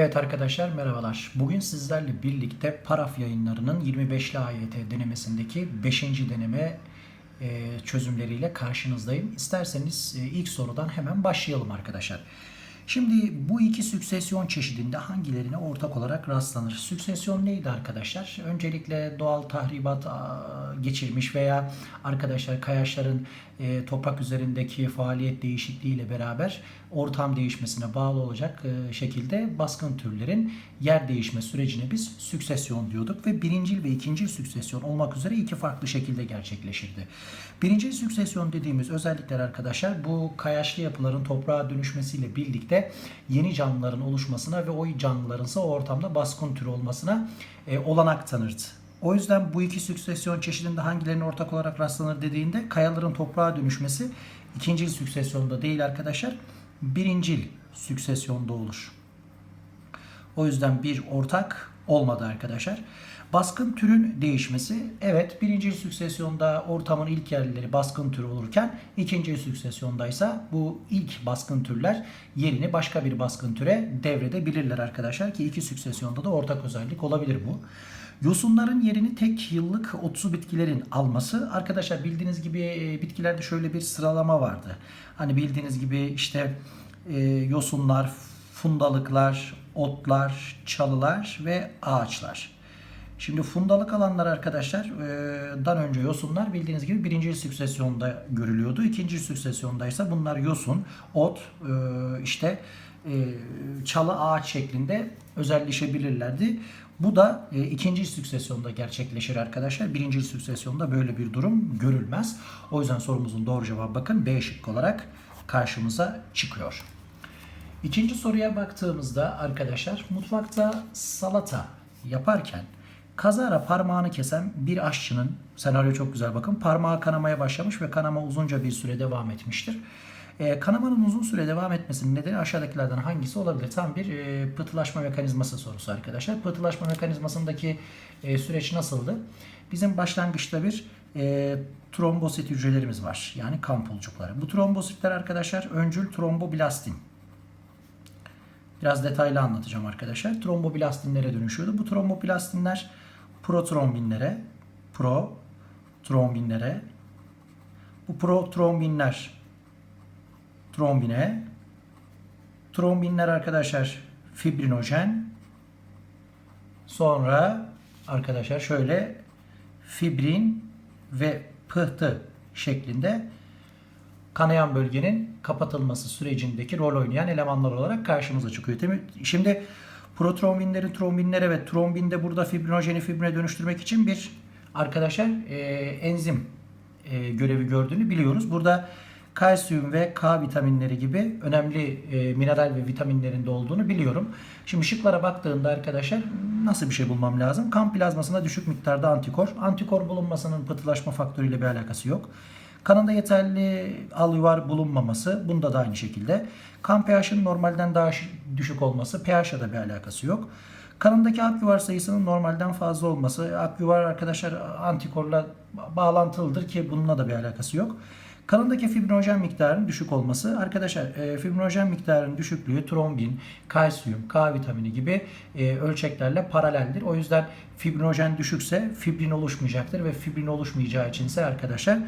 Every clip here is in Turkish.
Evet arkadaşlar merhabalar. Bugün sizlerle birlikte Paraf yayınlarının 25'li AYT denemesindeki 5. deneme e, çözümleriyle karşınızdayım. İsterseniz e, ilk sorudan hemen başlayalım arkadaşlar. Şimdi bu iki süksesyon çeşidinde hangilerine ortak olarak rastlanır? Süksesyon neydi arkadaşlar? Öncelikle doğal tahribat geçirmiş veya arkadaşlar kayaçların e, toprak üzerindeki faaliyet değişikliğiyle beraber ortam değişmesine bağlı olacak e, şekilde baskın türlerin yer değişme sürecine biz süksesyon diyorduk ve birincil ve ikincil süksesyon olmak üzere iki farklı şekilde gerçekleşirdi. Birincil süksesyon dediğimiz özellikler arkadaşlar bu kayaçlı yapıların toprağa dönüşmesiyle birlikte yeni canlıların oluşmasına ve o canlıların ise o ortamda baskın türü olmasına e, olanak tanırdı. O yüzden bu iki süksesyon çeşidinde hangilerine ortak olarak rastlanır dediğinde kayaların toprağa dönüşmesi ikincil süksesyonda değil arkadaşlar. Birincil süksesyonda olur. O yüzden bir ortak olmadı arkadaşlar. Baskın türün değişmesi evet birinci süksesyonda ortamın ilk yerleri baskın tür olurken ikinci süksesyonda ise bu ilk baskın türler yerini başka bir baskın türe devredebilirler arkadaşlar ki iki süksesyonda da ortak özellik olabilir bu. Yosunların yerini tek yıllık otsu bitkilerin alması. Arkadaşlar bildiğiniz gibi e, bitkilerde şöyle bir sıralama vardı. Hani bildiğiniz gibi işte e, yosunlar, fundalıklar, otlar, çalılar ve ağaçlar. Şimdi fundalık alanlar arkadaşlar e, dan önce yosunlar bildiğiniz gibi birinci süksesyonda görülüyordu. İkinci süksesyonda ise bunlar yosun, ot, e, işte çalı ağaç şeklinde özelleşebilirlerdi. Bu da e, ikinci süksesyonda gerçekleşir arkadaşlar. Birinci süksesyonda böyle bir durum görülmez. O yüzden sorumuzun doğru cevabı bakın B şıkkı olarak karşımıza çıkıyor. İkinci soruya baktığımızda arkadaşlar mutfakta salata yaparken kazara parmağını kesen bir aşçının senaryo çok güzel bakın parmağı kanamaya başlamış ve kanama uzunca bir süre devam etmiştir. E, kanamanın uzun süre devam etmesinin nedeni aşağıdakilerden hangisi olabilir? Tam bir e, pıhtılaşma mekanizması sorusu arkadaşlar. Pıhtılaşma mekanizmasındaki e, süreç nasıldı? Bizim başlangıçta bir e, trombosit hücrelerimiz var. Yani kan pulcukları. Bu trombositler arkadaşlar öncül tromboblastin. Biraz detaylı anlatacağım arkadaşlar. Tromboblastinlere dönüşüyordu. Bu tromboblastinler protrombinlere, pro trombinlere, bu protrombinler trombine. Trombinler arkadaşlar fibrinojen. Sonra arkadaşlar şöyle fibrin ve pıhtı şeklinde kanayan bölgenin kapatılması sürecindeki rol oynayan elemanlar olarak karşımıza çıkıyor. Şimdi protrombinleri trombinlere ve trombinde burada fibrinojeni fibrine dönüştürmek için bir arkadaşlar e, enzim e, görevi gördüğünü biliyoruz. Burada kalsiyum ve K vitaminleri gibi önemli e, mineral ve vitaminlerin de olduğunu biliyorum. Şimdi şıklara baktığımda arkadaşlar nasıl bir şey bulmam lazım? Kan plazmasında düşük miktarda antikor. Antikor bulunmasının pıhtılaşma faktörüyle bir alakası yok. Kanında yeterli al yuvar bulunmaması bunda da aynı şekilde. Kan pH'inin normalden daha düşük olması pH'la da bir alakası yok. Kanındaki ak yuvar sayısının normalden fazla olması, ak yuvar arkadaşlar antikorla bağlantılıdır ki bununla da bir alakası yok. Kanındaki fibrinojen miktarının düşük olması. Arkadaşlar e, fibrinojen miktarının düşüklüğü trombin, kalsiyum, K vitamini gibi e, ölçeklerle paraleldir. O yüzden fibrinojen düşükse fibrin oluşmayacaktır ve fibrin oluşmayacağı için ise arkadaşlar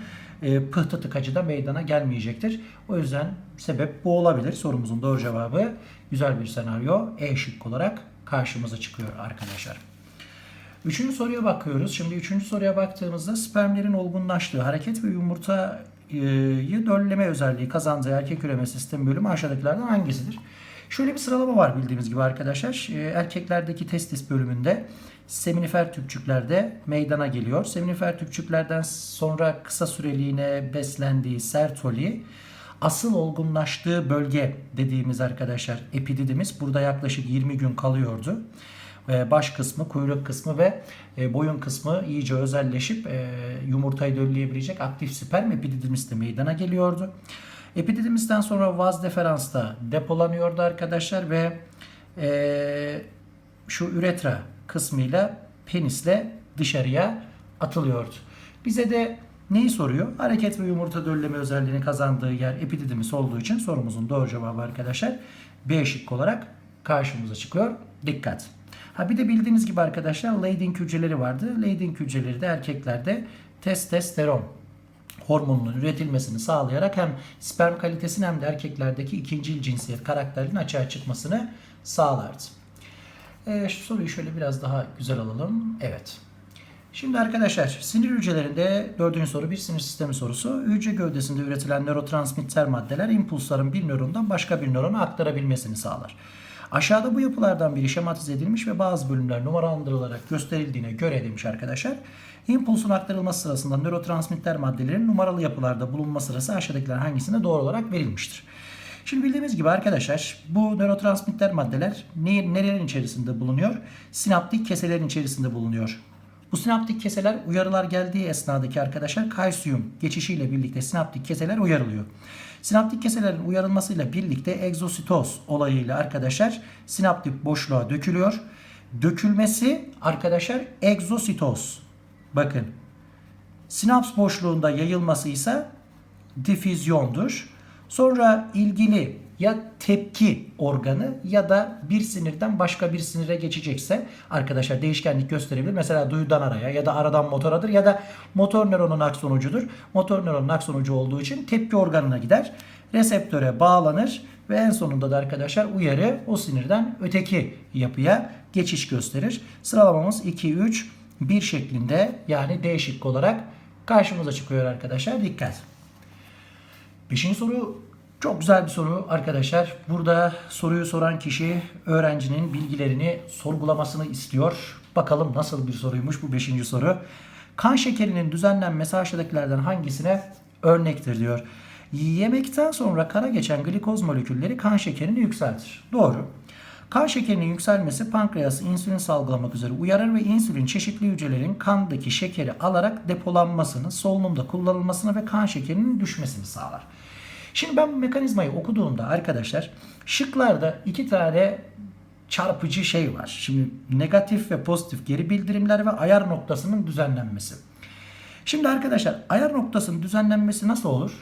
e, pıhtı tıkacı da meydana gelmeyecektir. O yüzden sebep bu olabilir. Sorumuzun doğru cevabı güzel bir senaryo E şık olarak karşımıza çıkıyor arkadaşlar. Üçüncü soruya bakıyoruz. Şimdi üçüncü soruya baktığımızda spermlerin olgunlaştığı hareket ve yumurta dölleme özelliği kazandığı erkek üreme sistemi bölümü aşağıdakilerden hangisidir? Şöyle bir sıralama var bildiğimiz gibi arkadaşlar. Erkeklerdeki testis bölümünde seminifer tüpçüklerde meydana geliyor. Seminifer tüpçüklerden sonra kısa süreliğine beslendiği sertoli asıl olgunlaştığı bölge dediğimiz arkadaşlar epididimiz burada yaklaşık 20 gün kalıyordu baş kısmı, kuyruk kısmı ve e, boyun kısmı iyice özelleşip e, yumurtayı dölleyebilecek aktif sperm epididimiste meydana geliyordu. Epididimisten sonra vaz deferansta depolanıyordu arkadaşlar ve e, şu üretra kısmıyla penisle dışarıya atılıyordu. Bize de neyi soruyor? Hareket ve yumurta dölleme özelliğini kazandığı yer epididimis olduğu için sorumuzun doğru cevabı arkadaşlar B şıkkı olarak karşımıza çıkıyor. Dikkat. Ha bir de bildiğiniz gibi arkadaşlar Leydig hücreleri vardı. Leydig hücreleri de erkeklerde testosteron hormonunun üretilmesini sağlayarak hem sperm kalitesini hem de erkeklerdeki ikincil cinsiyet karakterinin açığa çıkmasını sağlardı. Ee, şu soruyu şöyle biraz daha güzel alalım. Evet. Şimdi arkadaşlar sinir hücrelerinde dördüncü soru bir sinir sistemi sorusu. Hücre gövdesinde üretilen nörotransmitter maddeler impulsların bir nörondan başka bir nörona aktarabilmesini sağlar. Aşağıda bu yapılardan biri şematize edilmiş ve bazı bölümler numaralandırılarak gösterildiğine göre demiş arkadaşlar. İmpulsun aktarılması sırasında nörotransmitter maddelerin numaralı yapılarda bulunma sırası aşağıdakiler hangisine doğru olarak verilmiştir? Şimdi bildiğimiz gibi arkadaşlar bu nörotransmitter maddeler ne, nerelerin içerisinde bulunuyor? Sinaptik keselerin içerisinde bulunuyor. Bu sinaptik keseler uyarılar geldiği esnadaki arkadaşlar kalsiyum geçişiyle birlikte sinaptik keseler uyarılıyor. Sinaptik keselerin uyarılmasıyla birlikte egzositoz olayıyla arkadaşlar sinaptik boşluğa dökülüyor. Dökülmesi arkadaşlar egzositoz. Bakın. Sinaps boşluğunda yayılması ise difüzyondur. Sonra ilgili ya tepki organı ya da bir sinirden başka bir sinire geçecekse arkadaşlar değişkenlik gösterebilir. Mesela duyudan araya ya da aradan motoradır ya da motor nöronun aksonucudur. Motor nöronun aksonucu olduğu için tepki organına gider. Reseptöre bağlanır ve en sonunda da arkadaşlar uyarı o sinirden öteki yapıya geçiş gösterir. Sıralamamız 2 3 1 şeklinde yani D şıkkı olarak karşımıza çıkıyor arkadaşlar. Dikkat. Beşinci soru çok güzel bir soru arkadaşlar. Burada soruyu soran kişi öğrencinin bilgilerini sorgulamasını istiyor. Bakalım nasıl bir soruymuş bu beşinci soru. Kan şekerinin düzenlenmesi aşağıdakilerden hangisine örnektir diyor. Yemekten sonra kana geçen glikoz molekülleri kan şekerini yükseltir. Doğru. Kan şekerinin yükselmesi pankreası insülin salgılamak üzere uyarır ve insülin çeşitli hücrelerin kandaki şekeri alarak depolanmasını, solunumda kullanılmasını ve kan şekerinin düşmesini sağlar. Şimdi ben bu mekanizmayı okuduğumda arkadaşlar şıklarda iki tane çarpıcı şey var. Şimdi negatif ve pozitif geri bildirimler ve ayar noktasının düzenlenmesi. Şimdi arkadaşlar ayar noktasının düzenlenmesi nasıl olur?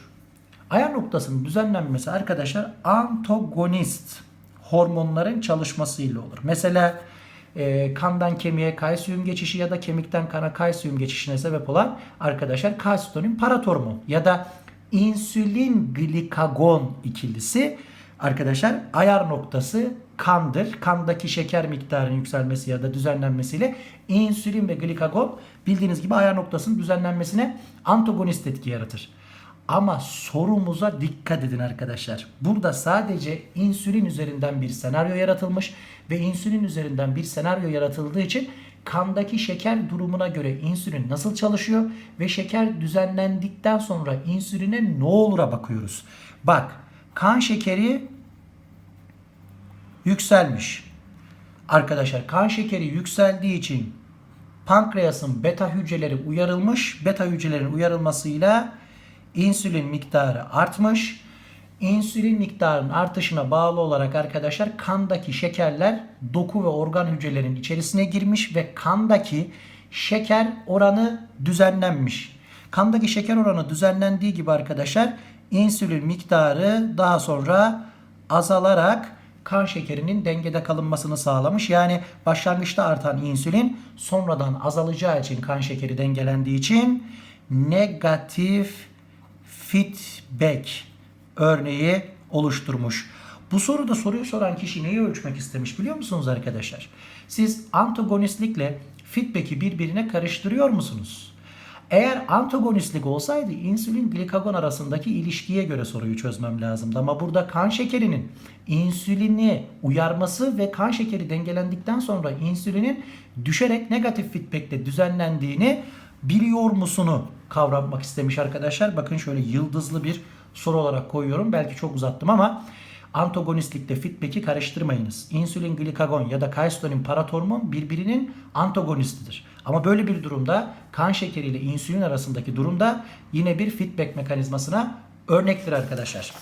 Ayar noktasının düzenlenmesi arkadaşlar antagonist hormonların çalışmasıyla olur. Mesela e, kandan kemiğe kalsiyum geçişi ya da kemikten kana kalsiyum geçişine sebep olan arkadaşlar kalsitonin paratormon ya da insülin glikagon ikilisi arkadaşlar ayar noktası kandır. Kandaki şeker miktarının yükselmesi ya da düzenlenmesiyle insülin ve glikagon bildiğiniz gibi ayar noktasının düzenlenmesine antagonist etki yaratır. Ama sorumuza dikkat edin arkadaşlar. Burada sadece insülin üzerinden bir senaryo yaratılmış ve insülin üzerinden bir senaryo yaratıldığı için kandaki şeker durumuna göre insülin nasıl çalışıyor ve şeker düzenlendikten sonra insüline ne olur'a bakıyoruz. Bak kan şekeri yükselmiş. Arkadaşlar kan şekeri yükseldiği için pankreasın beta hücreleri uyarılmış. Beta hücrelerin uyarılmasıyla insülin miktarı artmış. İnsülin miktarının artışına bağlı olarak arkadaşlar kandaki şekerler doku ve organ hücrelerin içerisine girmiş ve kandaki şeker oranı düzenlenmiş. Kandaki şeker oranı düzenlendiği gibi arkadaşlar insülin miktarı daha sonra azalarak kan şekerinin dengede kalınmasını sağlamış. Yani başlangıçta artan insülin sonradan azalacağı için kan şekeri dengelendiği için negatif feedback örneği oluşturmuş. Bu soruda soruyu soran kişi neyi ölçmek istemiş biliyor musunuz arkadaşlar? Siz antagonistlikle feedback'i birbirine karıştırıyor musunuz? Eğer antagonistlik olsaydı insülin glikagon arasındaki ilişkiye göre soruyu çözmem lazımdı. Ama burada kan şekerinin insülini uyarması ve kan şekeri dengelendikten sonra insülinin düşerek negatif feedbackle düzenlendiğini biliyor musunu kavramak istemiş arkadaşlar. Bakın şöyle yıldızlı bir soru olarak koyuyorum. Belki çok uzattım ama antagonistlikte feedback'i karıştırmayınız. İnsülin, glikagon ya da kalsitonin paratormon birbirinin antagonistidir. Ama böyle bir durumda kan şekeri ile insülin arasındaki durumda yine bir feedback mekanizmasına örnektir arkadaşlar.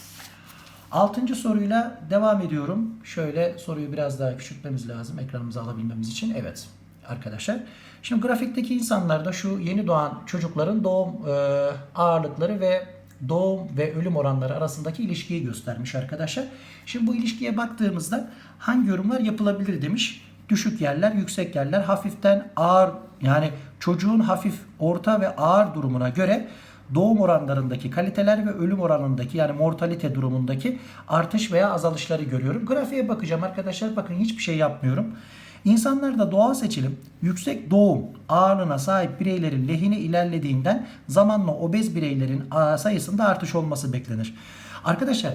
Altıncı soruyla devam ediyorum. Şöyle soruyu biraz daha küçültmemiz lazım ekranımıza alabilmemiz için. Evet arkadaşlar. Şimdi grafikteki insanlarda şu yeni doğan çocukların doğum e, ağırlıkları ve doğum ve ölüm oranları arasındaki ilişkiyi göstermiş arkadaşlar. Şimdi bu ilişkiye baktığımızda hangi yorumlar yapılabilir demiş. Düşük yerler, yüksek yerler, hafiften ağır yani çocuğun hafif, orta ve ağır durumuna göre doğum oranlarındaki kaliteler ve ölüm oranındaki yani mortalite durumundaki artış veya azalışları görüyorum. Grafiğe bakacağım arkadaşlar. Bakın hiçbir şey yapmıyorum. İnsanlarda doğal seçilim yüksek doğum ağırlığına sahip bireylerin lehine ilerlediğinden zamanla obez bireylerin sayısında artış olması beklenir. Arkadaşlar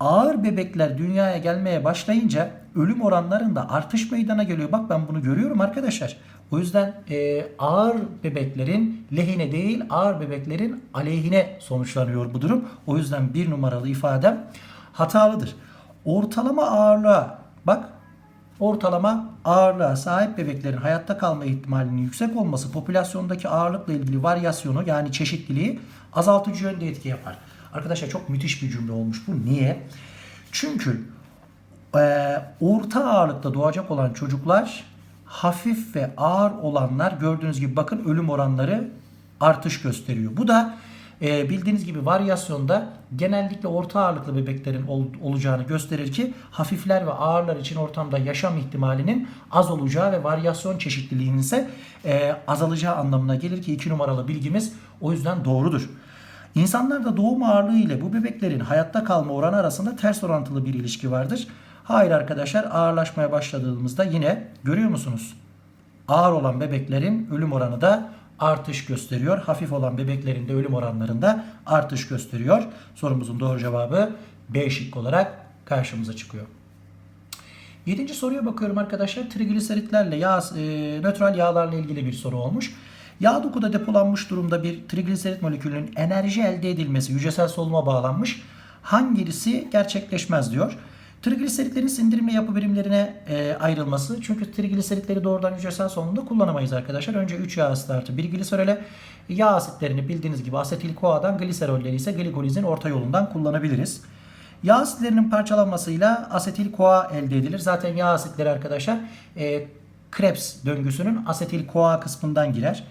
ağır bebekler dünyaya gelmeye başlayınca ölüm oranlarında artış meydana geliyor. Bak ben bunu görüyorum arkadaşlar. O yüzden e, ağır bebeklerin lehine değil ağır bebeklerin aleyhine sonuçlanıyor bu durum. O yüzden bir numaralı ifadem hatalıdır. Ortalama ağırlığa bak ortalama ağırlığa sahip bebeklerin hayatta kalma ihtimalinin yüksek olması popülasyondaki ağırlıkla ilgili varyasyonu yani çeşitliliği azaltıcı yönde etki yapar. Arkadaşlar çok müthiş bir cümle olmuş bu. Niye? Çünkü e, orta ağırlıkta doğacak olan çocuklar hafif ve ağır olanlar gördüğünüz gibi bakın ölüm oranları artış gösteriyor. Bu da e, bildiğiniz gibi varyasyonda genellikle orta ağırlıklı bebeklerin ol, olacağını gösterir ki hafifler ve ağırlar için ortamda yaşam ihtimalinin az olacağı ve varyasyon çeşitliliğinin ise e, azalacağı anlamına gelir ki iki numaralı bilgimiz o yüzden doğrudur. İnsanlarda doğum ağırlığı ile bu bebeklerin hayatta kalma oranı arasında ters orantılı bir ilişki vardır. Hayır arkadaşlar ağırlaşmaya başladığımızda yine görüyor musunuz? Ağır olan bebeklerin ölüm oranı da artış gösteriyor. Hafif olan bebeklerin de ölüm oranlarında artış gösteriyor. Sorumuzun doğru cevabı B şıkkı olarak karşımıza çıkıyor. Yedinci soruya bakıyorum arkadaşlar. Trigliseritlerle yağ, e, nötral yağlarla ilgili bir soru olmuş. Yağ dokuda depolanmış durumda bir trigliserit molekülünün enerji elde edilmesi hücresel solunuma bağlanmış. Hangisi gerçekleşmez diyor. Trigliseritlerin sindirimle yapı birimlerine e, ayrılması. Çünkü trigliseritleri doğrudan hücresel solunumda kullanamayız arkadaşlar. Önce 3 yağ asidi artı 1 gliserole. Yağ asitlerini bildiğiniz gibi asetil koadan gliserolleri ise glikolizin orta yolundan kullanabiliriz. Yağ asitlerinin parçalanmasıyla asetil koa elde edilir. Zaten yağ asitleri arkadaşlar e, Krebs döngüsünün asetil koa kısmından girer.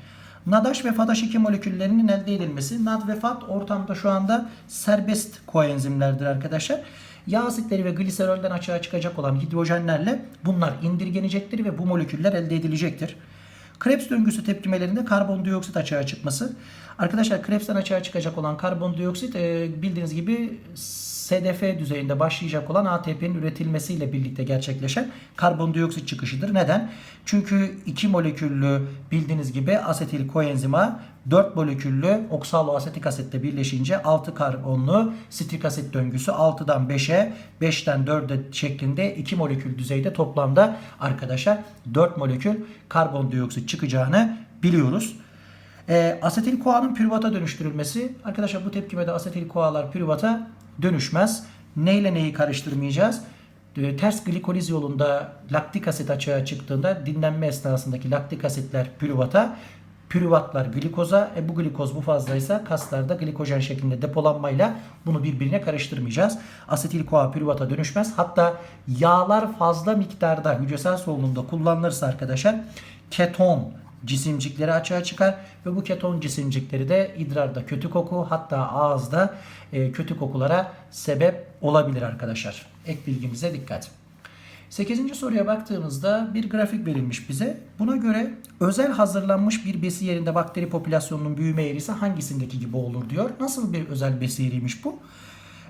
NADH ve FADH2 moleküllerinin elde edilmesi. NAD ve FAD ortamda şu anda serbest koenzimlerdir arkadaşlar. Yağ asitleri ve gliserolden açığa çıkacak olan hidrojenlerle bunlar indirgenecektir ve bu moleküller elde edilecektir. Krebs döngüsü tepkimelerinde karbondioksit açığa çıkması. Arkadaşlar Krebs'ten açığa çıkacak olan karbondioksit bildiğiniz gibi SDF düzeyinde başlayacak olan ATP'nin üretilmesiyle birlikte gerçekleşen karbondioksit çıkışıdır. Neden? Çünkü iki moleküllü bildiğiniz gibi asetil koenzima 4 moleküllü oksaloasetik asitle birleşince 6 karbonlu sitrik asit döngüsü 6'dan 5'e 5'ten 4'e şeklinde 2 molekül düzeyde toplamda arkadaşlar 4 molekül karbondioksit çıkacağını biliyoruz. E, asetil koanın pürüvata dönüştürülmesi. Arkadaşlar bu tepkimede asetil koalar pürüvata dönüşmez. Neyle neyi karıştırmayacağız? E, ters glikoliz yolunda laktik asit açığa çıktığında dinlenme esnasındaki laktik asitler pürüvata, pürüvatlar glikoza. E bu glikoz bu fazlaysa kaslarda glikojen şeklinde depolanmayla bunu birbirine karıştırmayacağız. Asetil koa pürüvata dönüşmez. Hatta yağlar fazla miktarda hücresel solunumda kullanılırsa arkadaşlar keton cisimcikleri açığa çıkar ve bu keton cisimcikleri de idrarda kötü koku hatta ağızda e, kötü kokulara sebep olabilir arkadaşlar. Ek bilgimize dikkat. 8. soruya baktığımızda bir grafik verilmiş bize. Buna göre özel hazırlanmış bir besi yerinde bakteri popülasyonunun büyüme eğrisi hangisindeki gibi olur diyor. Nasıl bir özel besi yeriymiş bu?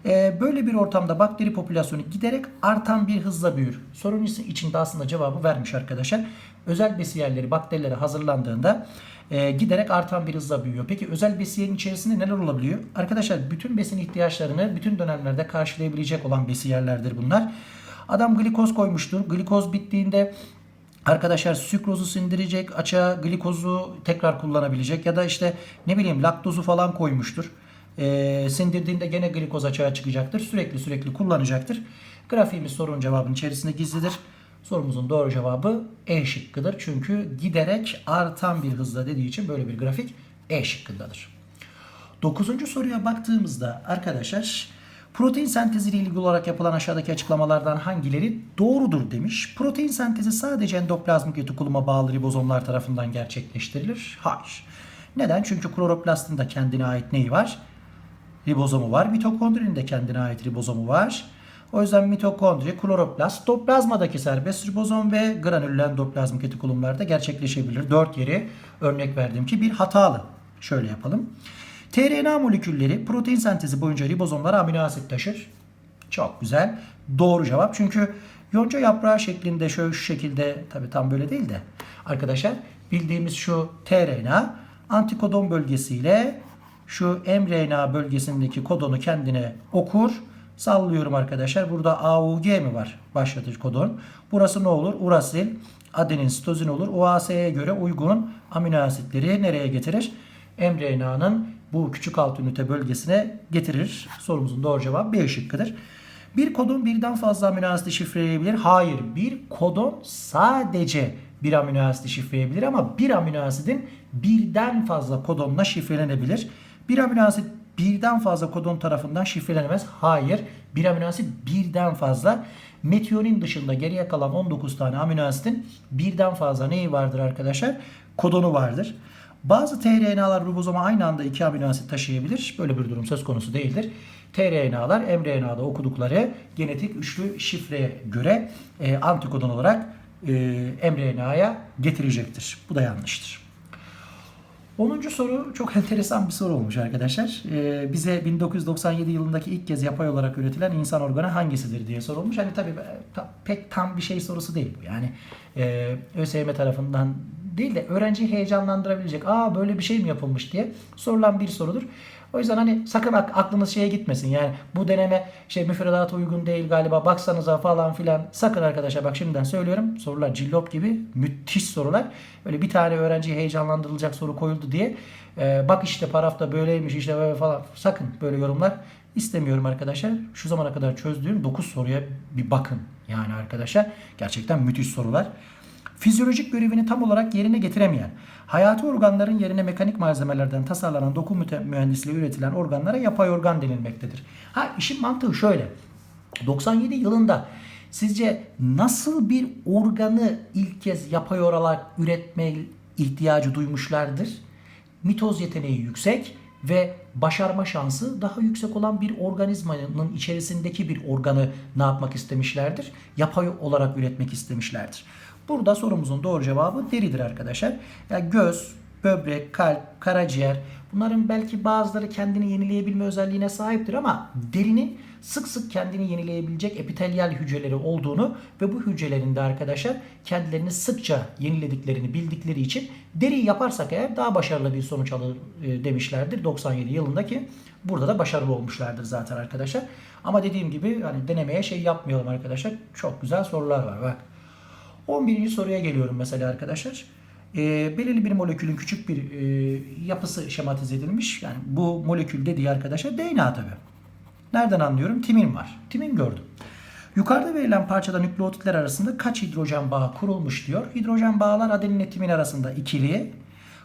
Ee, böyle bir ortamda bakteri popülasyonu giderek artan bir hızla büyür. Sorun içinde aslında cevabı vermiş arkadaşlar. Özel besiyerleri bakterilere hazırlandığında e, giderek artan bir hızla büyüyor. Peki özel besiyerin içerisinde neler olabiliyor? Arkadaşlar bütün besin ihtiyaçlarını bütün dönemlerde karşılayabilecek olan besiyerlerdir bunlar. Adam glikoz koymuştur. Glikoz bittiğinde Arkadaşlar sükrozu sindirecek, açığa glikozu tekrar kullanabilecek ya da işte ne bileyim laktozu falan koymuştur. E, sindirdiğinde gene glikoz açığa çıkacaktır. Sürekli sürekli kullanacaktır. Grafiğimiz sorunun cevabının içerisinde gizlidir. Sorumuzun doğru cevabı E şıkkıdır. Çünkü giderek artan bir hızla dediği için böyle bir grafik E şıkkındadır. Dokuzuncu soruya baktığımızda arkadaşlar protein senteziyle ilgili olarak yapılan aşağıdaki açıklamalardan hangileri doğrudur demiş. Protein sentezi sadece endoplazmik retikuluma bağlı ribozomlar tarafından gerçekleştirilir. Hayır. Neden? Çünkü kloroplastin de kendine ait neyi var? Ribozomu var. Mitokondrinin de kendine ait ribozomu var. O yüzden mitokondri, kloroplast, toplazmadaki serbest ribozom ve granüller endoplazmik retikulumlarda gerçekleşebilir. Dört yeri örnek verdim ki bir hatalı. Şöyle yapalım. tRNA molekülleri protein sentezi boyunca ribozomlara amino asit taşır. Çok güzel. Doğru cevap. Çünkü yonca yaprağı şeklinde şöyle şu şekilde tabi tam böyle değil de arkadaşlar bildiğimiz şu tRNA antikodon bölgesiyle şu mRNA bölgesindeki kodonu kendine okur. Sallıyorum arkadaşlar. Burada AUG mi var? Başlatıcı kodon. Burası ne olur? Urasil, adenin, sitozin olur. UAS'ye göre uygun amino asitleri nereye getirir? mRNA'nın bu küçük alt ünite bölgesine getirir. Sorumuzun doğru cevabı B şıkkıdır. Bir kodon birden fazla amino asiti şifreleyebilir. Hayır, bir kodon sadece bir amino asiti şifreleyebilir ama bir amino asidin birden fazla kodonla şifrelenebilir. Bir amino asit birden fazla kodon tarafından şifrelenemez. Hayır, bir amino asit birden fazla. Metiyonin dışında geriye kalan 19 tane amino asitin birden fazla neyi vardır arkadaşlar? Kodonu vardır. Bazı tRNA'lar ribozoma aynı anda iki amino asit taşıyabilir. Böyle bir durum söz konusu değildir. tRNA'lar mRNA'da okudukları genetik üçlü şifreye göre e, antikodon olarak e, mRNA'ya getirecektir. Bu da yanlıştır. 10. soru çok enteresan bir soru olmuş arkadaşlar. Ee, bize 1997 yılındaki ilk kez yapay olarak üretilen insan organı hangisidir diye sorulmuş. Hani tabii ta- pek tam bir şey sorusu değil bu. Yani e, ÖSYM tarafından değil de öğrenciyi heyecanlandırabilecek. Aa böyle bir şey mi yapılmış diye sorulan bir sorudur. O yüzden hani sakın ak- aklınız şeye gitmesin. Yani bu deneme şey müfredata uygun değil galiba baksanıza falan filan. Sakın arkadaşlar bak şimdiden söylüyorum. Sorular cillop gibi müthiş sorular. Böyle bir tane öğrenciyi heyecanlandırılacak soru koyuldu diye. e, bak işte parafta böyleymiş işte böyle falan. Sakın böyle yorumlar istemiyorum arkadaşlar. Şu zamana kadar çözdüğüm 9 soruya bir bakın. Yani arkadaşlar gerçekten müthiş sorular fizyolojik görevini tam olarak yerine getiremeyen, hayati organların yerine mekanik malzemelerden tasarlanan doku mühendisliği üretilen organlara yapay organ denilmektedir. Ha işin mantığı şöyle. 97 yılında sizce nasıl bir organı ilk kez yapay olarak üretme ihtiyacı duymuşlardır? Mitoz yeteneği yüksek ve başarma şansı daha yüksek olan bir organizmanın içerisindeki bir organı ne yapmak istemişlerdir? Yapay olarak üretmek istemişlerdir. Burada sorumuzun doğru cevabı deridir arkadaşlar. Yani göz, böbrek, kalp, karaciğer bunların belki bazıları kendini yenileyebilme özelliğine sahiptir ama derinin sık sık kendini yenileyebilecek epitelyal hücreleri olduğunu ve bu hücrelerin de arkadaşlar kendilerini sıkça yenilediklerini bildikleri için deriyi yaparsak eğer daha başarılı bir sonuç alır e, demişlerdir 97 yılındaki. Burada da başarılı olmuşlardır zaten arkadaşlar. Ama dediğim gibi hani denemeye şey yapmayalım arkadaşlar. Çok güzel sorular var bak. 11. soruya geliyorum mesela arkadaşlar. E, belirli bir molekülün küçük bir e, yapısı şematize edilmiş. Yani bu molekül dediği arkadaşlar DNA tabi. Nereden anlıyorum? Timin var. Timin gördüm. Yukarıda verilen parçada nükleotitler arasında kaç hidrojen bağı kurulmuş diyor. Hidrojen bağlar adeninle timin arasında ikili,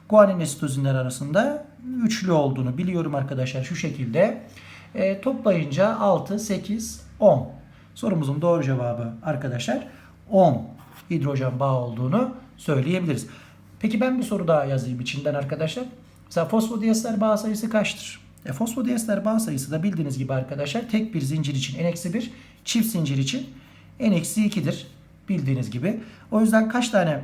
guaninle sitozinler arasında üçlü olduğunu biliyorum arkadaşlar şu şekilde. E, toplayınca 6, 8, 10. Sorumuzun doğru cevabı arkadaşlar 10 hidrojen bağı olduğunu söyleyebiliriz. Peki ben bir soru daha yazayım içinden arkadaşlar. Mesela fosfodiester bağ sayısı kaçtır? E, fosfodiester bağ sayısı da bildiğiniz gibi arkadaşlar tek bir zincir için n-1, çift zincir için n-2'dir. Bildiğiniz gibi. O yüzden kaç tane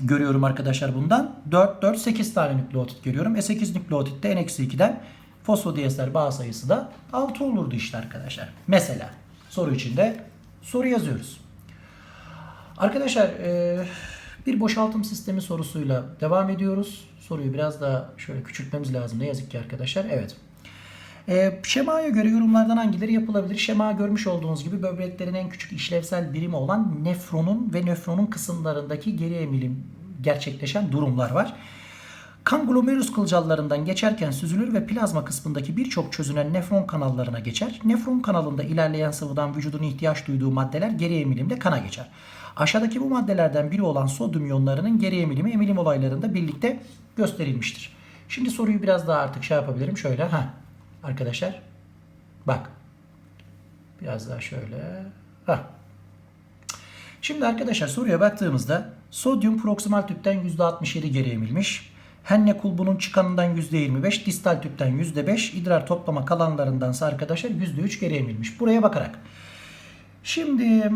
görüyorum arkadaşlar bundan? 4, 4, 8 tane nükleotit görüyorum. E 8 nükleotit de n-2'den fosfodiester bağ sayısı da 6 olurdu işte arkadaşlar. Mesela soru içinde soru yazıyoruz. Arkadaşlar e, bir boşaltım sistemi sorusuyla devam ediyoruz. Soruyu biraz daha şöyle küçültmemiz lazım. Ne yazık ki arkadaşlar. Evet. E, şemaya göre yorumlardan hangileri yapılabilir? Şema görmüş olduğunuz gibi böbreklerin en küçük işlevsel birimi olan nefronun ve nefronun kısımlarındaki geri emilim gerçekleşen durumlar var. Kan glomerulus kılcallarından geçerken süzülür ve plazma kısmındaki birçok çözünen nefron kanallarına geçer. Nefron kanalında ilerleyen sıvıdan vücudun ihtiyaç duyduğu maddeler geri emilimde kana geçer. Aşağıdaki bu maddelerden biri olan sodyum iyonlarının geri emilimi emilim olaylarında birlikte gösterilmiştir. Şimdi soruyu biraz daha artık şey yapabilirim. Şöyle ha arkadaşlar bak biraz daha şöyle ha Şimdi arkadaşlar soruya baktığımızda sodyum proksimal tüpten %67 geri emilmiş. Henne kulbunun çıkanından %25, distal tüpten %5, idrar toplama kalanlarındansa arkadaşlar %3 geri emilmiş. Buraya bakarak. Şimdi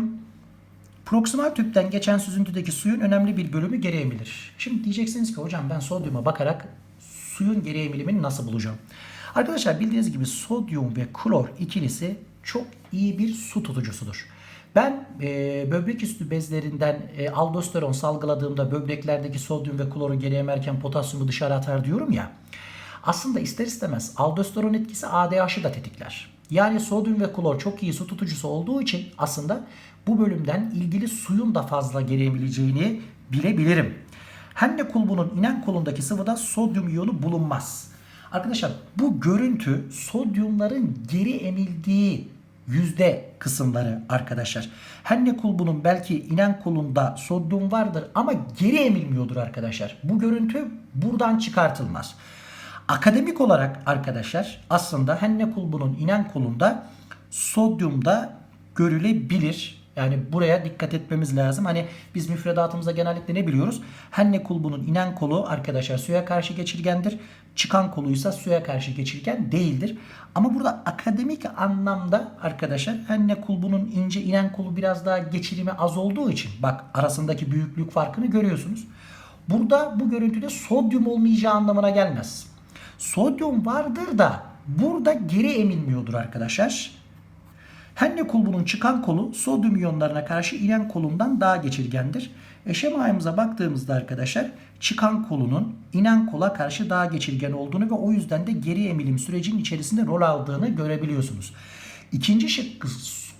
proksimal tüpten geçen süzüntüdeki suyun önemli bir bölümü geri emilir. Şimdi diyeceksiniz ki hocam ben sodyuma bakarak suyun geri emilimini nasıl bulacağım? Arkadaşlar bildiğiniz gibi sodyum ve klor ikilisi çok iyi bir su tutucusudur. Ben e, böbrek üstü bezlerinden e, aldosteron salgıladığımda böbreklerdeki sodyum ve kloru geri emerken potasyumu dışarı atar diyorum ya. Aslında ister istemez aldosteron etkisi ADH'ı da tetikler. Yani sodyum ve klor çok iyi su tutucusu olduğu için aslında bu bölümden ilgili suyun da fazla geri emileceğini bilebilirim. Henne kulbunun inen kolundaki sıvıda sodyum iyonu bulunmaz. Arkadaşlar bu görüntü sodyumların geri emildiği yüzde kısımları arkadaşlar. Henne kulbunun belki inen kolunda sodyum vardır ama geri emilmiyordur arkadaşlar. Bu görüntü buradan çıkartılmaz. Akademik olarak arkadaşlar aslında henne kulbunun inen kolunda sodyumda görülebilir. Yani buraya dikkat etmemiz lazım. Hani biz müfredatımızda genellikle ne biliyoruz? Henne kulbunun inen kolu arkadaşlar suya karşı geçirgendir. Çıkan koluysa suya karşı geçirgen değildir. Ama burada akademik anlamda arkadaşlar henne kulbunun ince inen kolu biraz daha geçirimi az olduğu için bak arasındaki büyüklük farkını görüyorsunuz. Burada bu görüntüde sodyum olmayacağı anlamına gelmez. Sodyum vardır da burada geri emilmiyordur arkadaşlar. Henne kulbunun çıkan kolu sodyum iyonlarına karşı inen kolundan daha geçirgendir. E şemayımıza baktığımızda arkadaşlar çıkan kolunun inen kola karşı daha geçirgen olduğunu ve o yüzden de geri emilim sürecinin içerisinde rol aldığını görebiliyorsunuz. İkinci şıkkı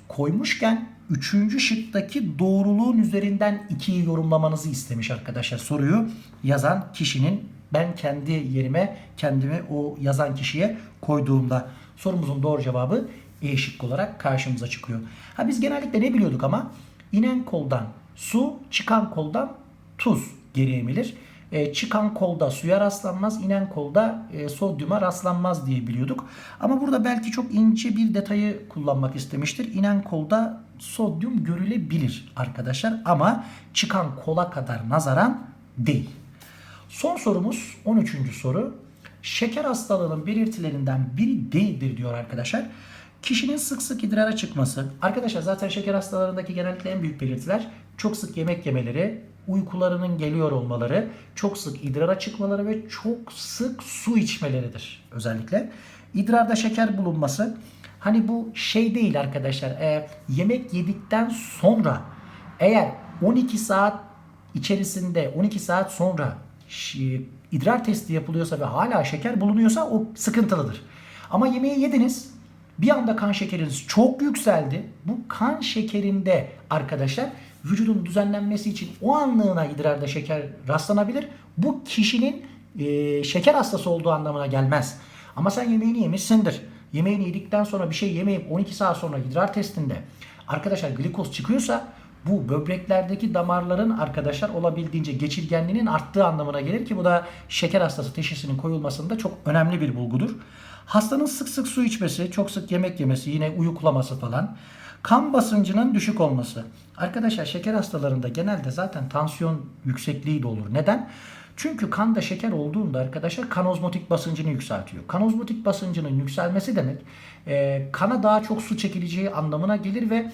koymuşken üçüncü şıktaki doğruluğun üzerinden ikiyi yorumlamanızı istemiş arkadaşlar soruyu yazan kişinin ben kendi yerime kendimi o yazan kişiye koyduğumda sorumuzun doğru cevabı E şıkkı olarak karşımıza çıkıyor. Ha biz genellikle ne biliyorduk ama inen koldan su, çıkan koldan tuz geri emilir. E, çıkan kolda suya rastlanmaz, inen kolda e, sodyuma rastlanmaz diye biliyorduk. Ama burada belki çok ince bir detayı kullanmak istemiştir. İnen kolda sodyum görülebilir arkadaşlar ama çıkan kola kadar nazaran değil. Son sorumuz 13. soru. Şeker hastalığının belirtilerinden biri değildir diyor arkadaşlar. Kişinin sık sık idrara çıkması. Arkadaşlar zaten şeker hastalarındaki genellikle en büyük belirtiler çok sık yemek yemeleri, uykularının geliyor olmaları, çok sık idrara çıkmaları ve çok sık su içmeleridir özellikle. İdrarda şeker bulunması hani bu şey değil arkadaşlar. E, yemek yedikten sonra eğer 12 saat içerisinde 12 saat sonra idrar testi yapılıyorsa ve hala şeker bulunuyorsa o sıkıntılıdır. Ama yemeği yediniz bir anda kan şekeriniz çok yükseldi. Bu kan şekerinde arkadaşlar vücudun düzenlenmesi için o anlığına idrarda şeker rastlanabilir. Bu kişinin e, şeker hastası olduğu anlamına gelmez. Ama sen yemeğini yemişsindir. Yemeğini yedikten sonra bir şey yemeyip 12 saat sonra idrar testinde arkadaşlar glikoz çıkıyorsa bu böbreklerdeki damarların arkadaşlar olabildiğince geçirgenliğinin arttığı anlamına gelir ki bu da şeker hastası teşhisinin koyulmasında çok önemli bir bulgudur. Hastanın sık sık su içmesi, çok sık yemek yemesi, yine uyuklaması falan. Kan basıncının düşük olması. Arkadaşlar şeker hastalarında genelde zaten tansiyon yüksekliği de olur. Neden? Çünkü kanda şeker olduğunda arkadaşlar kanozmotik basıncını yükseltiyor. Kanozmotik basıncının yükselmesi demek e, kana daha çok su çekileceği anlamına gelir ve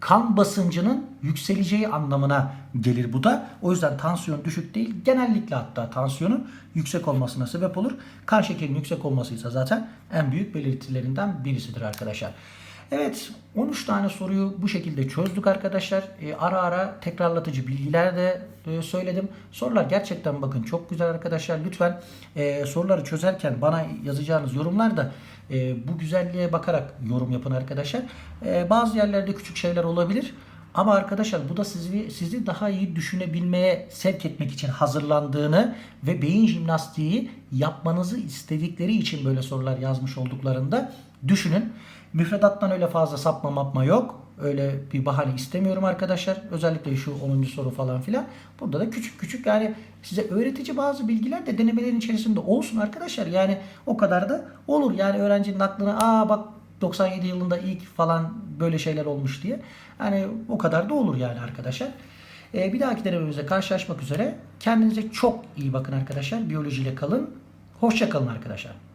kan basıncının yükseleceği anlamına gelir bu da. O yüzden tansiyon düşük değil. Genellikle hatta tansiyonun yüksek olmasına sebep olur. Kan şekerinin yüksek olmasıysa zaten en büyük belirtilerinden birisidir arkadaşlar. Evet 13 tane soruyu bu şekilde çözdük arkadaşlar. E, ara ara tekrarlatıcı bilgiler de e, söyledim. Sorular gerçekten bakın çok güzel arkadaşlar. Lütfen e, soruları çözerken bana yazacağınız yorumlar da e, bu güzelliğe bakarak yorum yapın arkadaşlar. E, bazı yerlerde küçük şeyler olabilir. Ama arkadaşlar bu da sizi, sizi daha iyi düşünebilmeye sevk etmek için hazırlandığını ve beyin jimnastiği yapmanızı istedikleri için böyle sorular yazmış olduklarında düşünün. Müfredattan öyle fazla sapma mapma yok. Öyle bir bahane istemiyorum arkadaşlar. Özellikle şu 10. soru falan filan. Burada da küçük küçük yani size öğretici bazı bilgiler de denemelerin içerisinde olsun arkadaşlar. Yani o kadar da olur. Yani öğrencinin aklına aa bak 97 yılında ilk falan böyle şeyler olmuş diye. Yani o kadar da olur yani arkadaşlar. E, bir dahaki denememizde karşılaşmak üzere. Kendinize çok iyi bakın arkadaşlar. Biyolojiyle kalın. Hoşça kalın arkadaşlar.